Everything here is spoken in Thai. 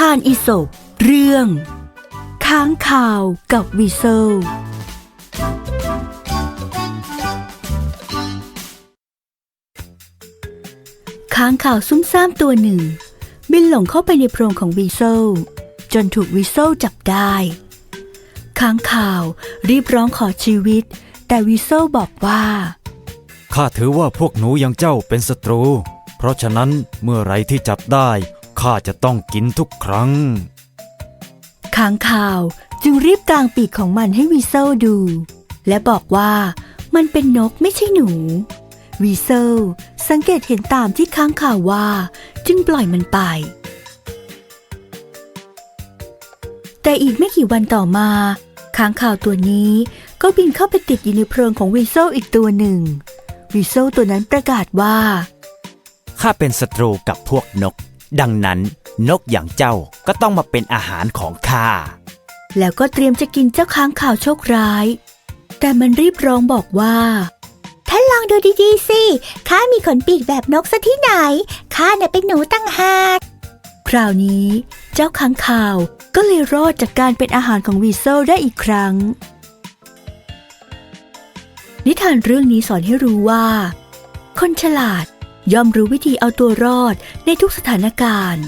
ทานอิศบเรื่อง ค้างข่าวกับวีเซล ค้างข่าวซุ่มซ่ามตัวหนึ่ง บินหลงเข้าไปในโพรงของวีเซล จนถูกวีเซลจับได้ ค้างข่าวรีบร้องขอชีวิต แต่วีเซลบอกว่า ข้าถือว่าพวกหนูย่างเจ้าเป็นศัตรู เพราะฉะนั้นเมื่อไรที่จับได้ ข้าจะต้องกินทุกครั้ง ค้างข่าวจึงรีบกางปีกของมันให้วีเซลดู และบอกว่ามันเป็นนกไม่ใช่หนู วีเซลสังเกตเห็นตามที่ค้างข่าวว่า จึงปล่อยมันไป แต่อีกไม่กี่วันต่อมา ค้างข่าวตัวนี้ก็บินเข้าไปติดอยู่ในโพรงของวีเซลอีกตัวหนึ่ง วีเซลตัวนั้นประกาศว่า ข้าเป็นศัตรูกับพวกนก ดังนั้นนกอย่างเจ้าก็ต้องมาเป็นอาหารของข้า แล้วก็เตรียมจะกินเจ้าค้างข่าวโชคร้าย แต่มันรีบร้องบอกว่า ท่านลองดูดีๆสิ ข้ามีขนปีกแบบนกซะที่ไหน ข้าน่ะเป็นหนูตั้งหาก คราวนี้ เจ้าค้างข่าวก็เลยรอดจากการเป็นอาหารของวีเซลได้อีกครั้ง นิทานเรื่องนี้สอนให้รู้ว่า คนฉลาด ย่อมรู้วิธีเอาตัวรอดในทุกสถานการณ์